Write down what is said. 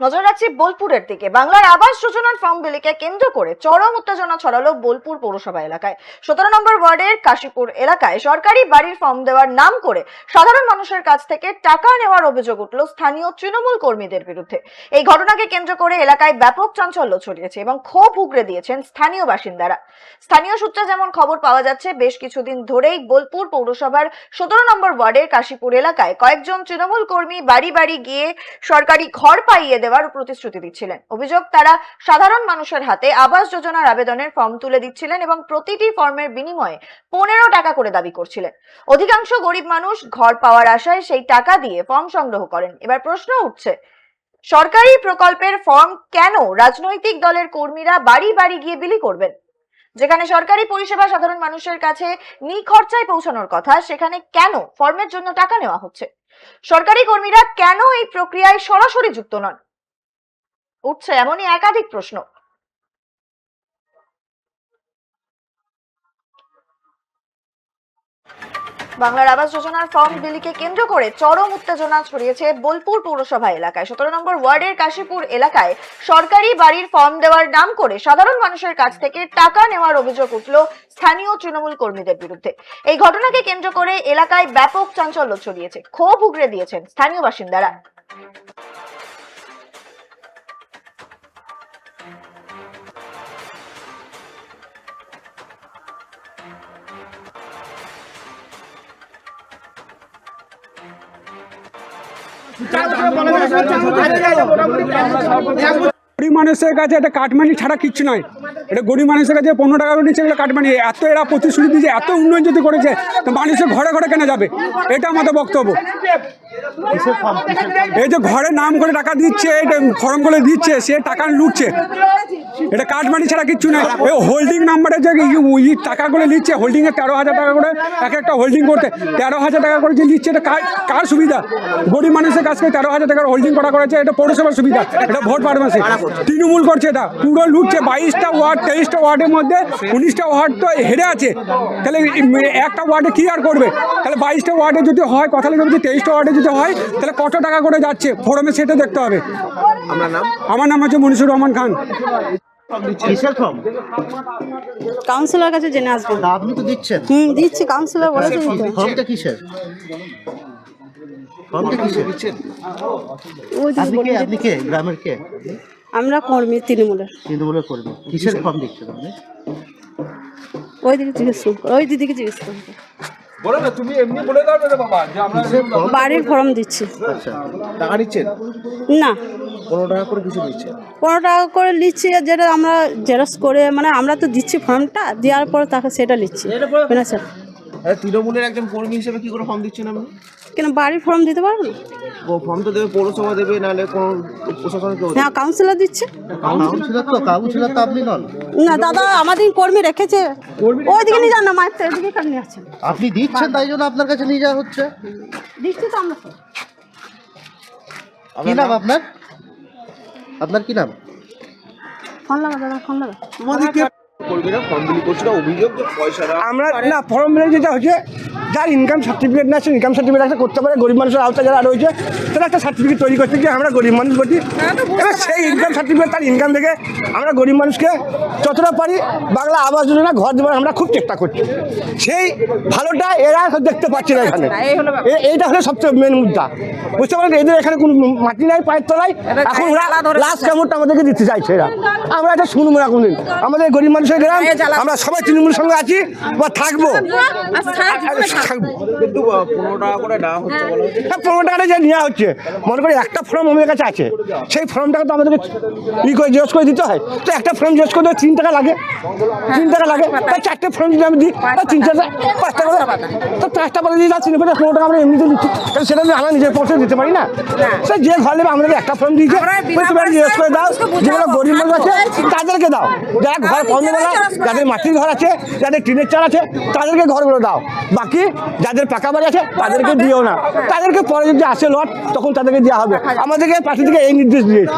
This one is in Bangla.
নজর রাখছি বোলপুরের দিকে। বাংলার আবাস যোজনার ফর্ম বিলিকে কেন্দ্র করে চরম উত্তেজনা ছড়ালো বোলপুর পৌরসভা এলাকায়। সতেরো নম্বর ওয়ার্ডের কাশীপুর এলাকায় সরকারি বাড়ির ফর্ম দেওয়ার নাম করে সাধারণ মানুষের কাছ থেকে টাকা নেওয়ার অভিযোগ উঠল স্থানীয় তৃণমূল কর্মীদের বিরুদ্ধে। এই ঘটনাকে কেন্দ্র করে এলাকায় ব্যাপক চাঞ্চল্য ছড়িয়েছে এবং ক্ষোভ উগরে দিয়েছেন স্থানীয় বাসিন্দারা। স্থানীয় সূত্রে যেমন খবর পাওয়া যাচ্ছে, বেশ কিছুদিন ধরেই বোলপুর পৌরসভার সতেরো নম্বর ওয়ার্ডের কাশীপুর এলাকায় কয়েকজন তৃণমূল কর্মী বাড়ি বাড়ি গিয়ে সরকারি ঘর পাইয়ে দেওয়ার প্রতিশ্রুতি দিচ্ছিলেন। অভিযোগ, তারা সাধারণ মানুষের হাতে আবাস যোজনার আবেদনের ফর্ম তুলে দিচ্ছিলেন এবং প্রতিটি ফর্মের বিনিময়ে পনেরো টাকা করে দাবি করছিলেন। অধিকাংশ গরিব মানুষ ঘর পাওয়ার আশায় সেই টাকা দিয়ে ফর্ম সংগ্রহ করেন। এবার প্রশ্ন উঠছে, সরকারি প্রকল্পের ফর্ম কেন রাজনৈতিক দলের কর্মীরা বাড়ি বাড়ি গিয়ে বিলি করবেন? যেখানে সরকারি পরিষেবা সাধারণ মানুষের কাছে নিখরচায় পৌঁছানোর কথা, সেখানে কেন ফর্মের জন্য টাকা নেওয়া হচ্ছে? সরকারি কর্মীরা কেন এই প্রক্রিয়ায় সরাসরি যুক্ত নন? উঠছে এমনই একাধিক প্রশ্ন। বাংলার আবাস যোজনার ফর্ম বিলিকে কেন্দ্র করে চরম উত্তেজনা ছড়িয়েছে বোলপুর পৌরসভা এলাকায়। সতেরো নম্বর ওয়ার্ডের কাশীপুর এলাকায় সরকারি বাড়ির ফর্ম দেওয়ার নাম করে সাধারণ মানুষের কাছ থেকে টাকা নেওয়ার অভিযোগ উঠল স্থানীয় তৃণমূল কর্মীদের বিরুদ্ধে। এই ঘটনাকে কেন্দ্র করে এলাকায় ব্যাপক চাঞ্চল্য ছড়িয়েছে, ক্ষোভ উগরে দিয়েছেন স্থানীয় বাসিন্দারা। গরিব মানুষের কাছে এটা কাটমানি ছাড়া কিচ্ছু নয়। এটা গরিব মানুষের কাছে পনেরো টাকা নিচ্ছে এগুলো কাটমানি। এত এরা প্রতিশ্রুতি দিয়েছে, এত উন্নয়ন যদি করেছে, তো মানুষের ঘরে ঘরে কেনা যাবে? এটা আমাদের বক্তব্য। এই যে ঘরে নাম করে টাকা দিচ্ছে এটা ফর্ম করে দিচ্ছে, সে টাকা লুটছে। এটা কাটমানি ছাড়া কিচ্ছু নয় ওই হোল্ডিং নাম্বারে যে ই- টাকাগুলো নিচ্ছে হোল্ডিংয়ে তেরো হাজার টাকা করে এক একটা হোল্ডিং করতে। তেরো হাজার টাকা করে যে নিচ্ছে এটা কার সুবিধা? গরিব মানুষের কাছ থেকে তেরো হাজার টাকার হোল্ডিং করা করেছে এটা পৌরসভার সুবিধা এটা ভোট পারমাসে তৃণমূল করছে এটা পুরো লুটছে বাইশটা ওয়ার্ড তেইশটা ওয়ার্ডের মধ্যে উনিশটা ওয়ার্ড তো হেরে আছে। তাহলে একটা ওয়ার্ডে কি আর করবে? তাহলে বাইশটা ওয়ার্ডে যদি হয় কথা লেগে যদি তেইশটা ওয়ার্ডে যদি হয় তাহলে কত টাকা করে যাচ্ছে? ফোরামে সেটা দেখতে হবে। আপনার নাম? আমার নাম হচ্ছে মনিসুর রহমান খান। কিসের ফর্ম কাউন্সিলর কাছে জেনে আসব। আপনি তো দিচ্ছেন। হুম দিচ্ছি কাউন্সিলর বলেছে। ফর্মটা কিসের? ফর্মটা কিসের? আপনি কে? বলে আপনি কে? গ্রামের কে? আমরা কর্মী তৃণমূলের। তৃণমূলের কর্মী। কিসের ফর্ম দিচ্ছেন আপনি? ওই দিকে জিজ্ঞেস করুন। ওই দিদিকে জিজ্ঞেস করুন। বলে না তুমি এমনি বলে দাও বাবা যে আমরা বাড়ির ফর্ম দিচ্ছি। আচ্ছা। টাকা নিচ্ছেন না। পনেরো টাকা করে কিছু পনেরো টাকা করে নিচ্ছি যেটা আমরা জেরক্স করে মানে আমরা তো দিচ্ছি ফর্মটা দেওয়ার পর তাকে সেটা নিচ্ছি। স্যার। তৃণমূলের একজন কর্মী হিসেবে কি করে ফর্ম দিচ্ছেন আপনি কেন বাড়ির ফর্ম দিতে পারব? না ও ফর্ম তো দেবে পৌরসভা দেবে নাহলে কোনো প্রশাসন কেউ। হ্যাঁ কাউন্সিলর দিচ্ছে। কাউন্সিলর তো কাউন্সিলর তো আপনি নন। না দাদা আমাদের কর্মী রেখেছে। ওই দিকে নিয়ে যান না মায়ের এদিকে কেন নিয়ে আসছেন আপনি দিচ্ছেন তাই জন্য আপনার কাছে নিয়ে যাওয়া হচ্ছে? দিচ্ছি তো আমরা কি নাম আপনার? আপনার কি নাম? ফোন লাগা দাদা ফোন লাগা কর্মীরা ফর্ম বিলি করছিল অভিযোগ যে পয়সাটা আমরা না ফর্ম মিলে যেটা হচ্ছে যার ইনকাম সার্টিফিকেট না আছে ইনকাম সার্টিফিকেট একটা করতে পারে গরিব মানুষের আওতা যারা রয়েছে তারা একটা সার্টিফিকেট তৈরি করছে যে আমরা গরিব মানুষ করছি এবার সেই ইনকাম সার্টিফিকেট তার ইনকাম থেকে আমরা গরিব মানুষকে যতটা পারি বাংলা আবাস যোজনা ঘর দেওয়ার আমরা খুব চেষ্টা করছি। সেই ভালোটা এরা দেখতে পাচ্ছে না এখানে। এইটা হলো সবচেয়ে মেন মুদ্রা। বুঝতে পারেন এদের এখানে কোনো মাটি নাই পায়ের তলায়। এখন ওরা লাস্ট কামড়টা আমাদেরকে দিতে চাইছে এরা? আমরা এটা শুনব না কোনদিন। আমাদের গরিব মানুষের গ্রাম আমরা সবাই তৃণমূলের সঙ্গে আছি বা থাকব। থাকব। কিন্তু আহ, পনেরো টাকা করে নেওয়া হচ্ছে বলা। হচ্ছে হ্যাঁ পনেরো টাকাটা যে নেওয়া হচ্ছে মনে করি একটা ফর্ম আমাদের কাছে আছে। সেই ফর্মটাকে তো আমাদেরকে ই করে জিজ্ঞেস করে দিতে হয়। তো একটা ফর্ম জিজ্ঞেস করতে তিন টাকা লাগে। তিন টাকা লাগে। তাই চারটে ফর্ম যদি আমি দিই তিন চারটা পাঁচ টাকা তো পাঁচ টাকা দিয়ে যাচ্ছি না পনেরো টাকা আমরা এমনিতে দিচ্ছি সেটা যদি আমরা নিজের পক্ষে দিতে পারি না। সে যে ঘর নেবে আমাদেরকে একটা ফর্ম দিয়েছে জিজ্ঞেস করে দাও যেগুলো গরিব মানুষ আছে তাদেরকে দাও। যারা ঘর বন্ধ কর্মবেলা যাদের মাটির ঘর আছে যাদের টিনের চাল আছে তাদেরকে ঘরগুলো দাও। বাকি যাদের পাকা বাড়ি আছে তাদেরকে দিও না। তাদেরকে পরে যদি আসে লট তখন তাদেরকে দেওয়া হবে। আমাদেরকে পার্টি থেকে এই নির্দেশ দিয়েছে।